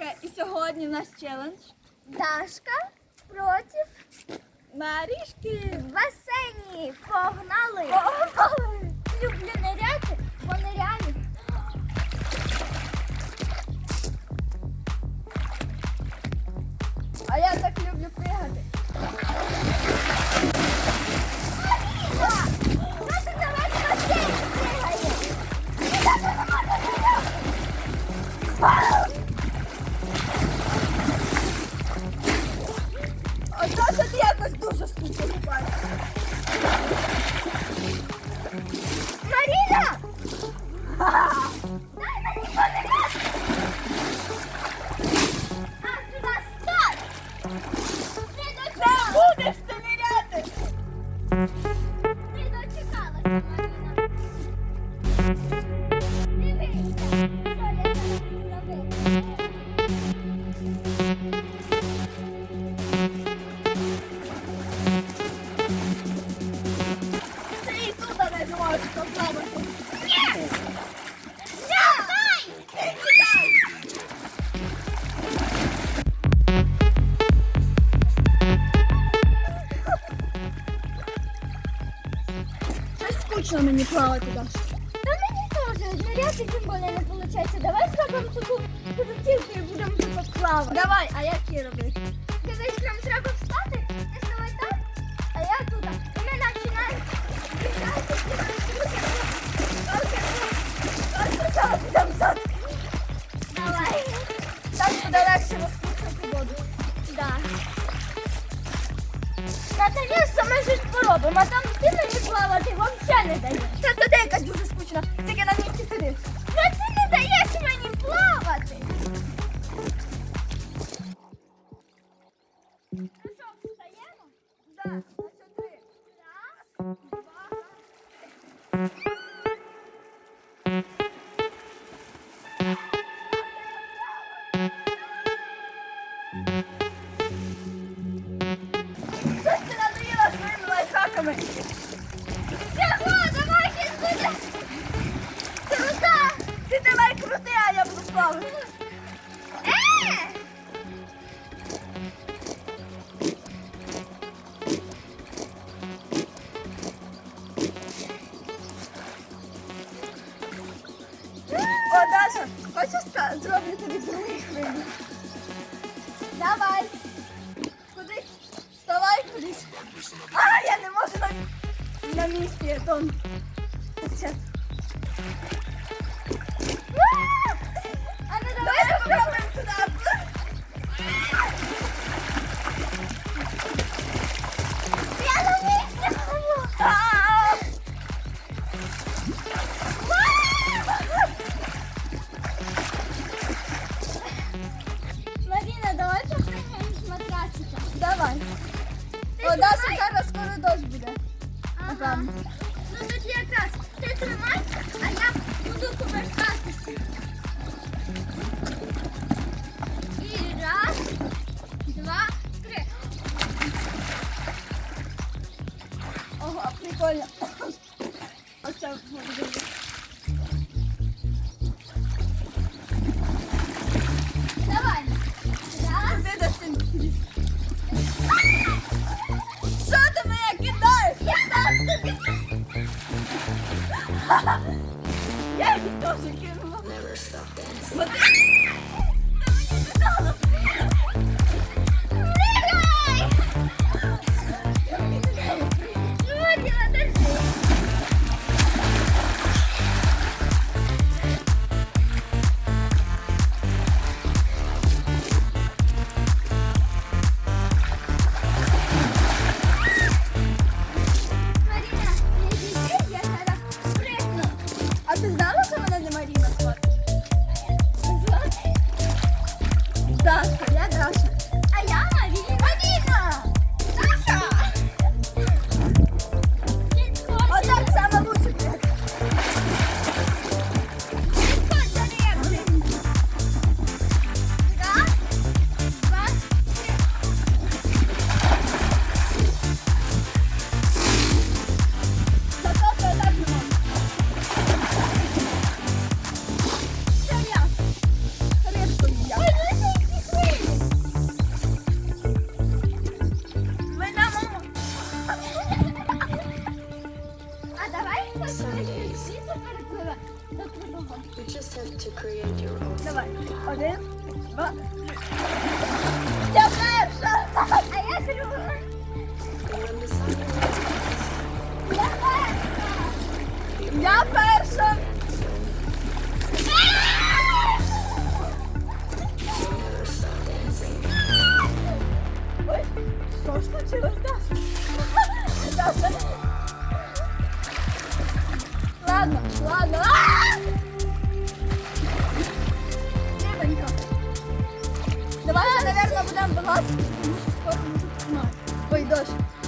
Дашка, і сьогодні у нас челендж. Дашка проти Марішки. в басейні. Погнали! Погнали! Люблю ниряти, бо ниряю. А я так люблю пригати. Маріна! 哈哈哈。Скучно мені плавати, Даша. Та мені теж ныряти тим более не виходить. Давай зробимо таку крутівку і будемо тут плавати. Давай, а як її робити? Дивись, нам треба Давай ще буде. Крута. Ти давай крути, а я буду плавати. Хочеш зроблю тобі другий хвилю? Давай. Куди? Вставай кудись. А, я не можу на, на місці, я тон. Даша, тримай. зараз скоро дощ буде. Ага. Ну тоді якраз ти тримай, а я буду повертатися. І раз, два, три. Ого, прикольно. Оце буде. Я їх теж кинула. Бо ти- Та Dawaj, Один, dwa, Ja pierwsza! A ja druga! Ja pierwsza! Ja! Deus.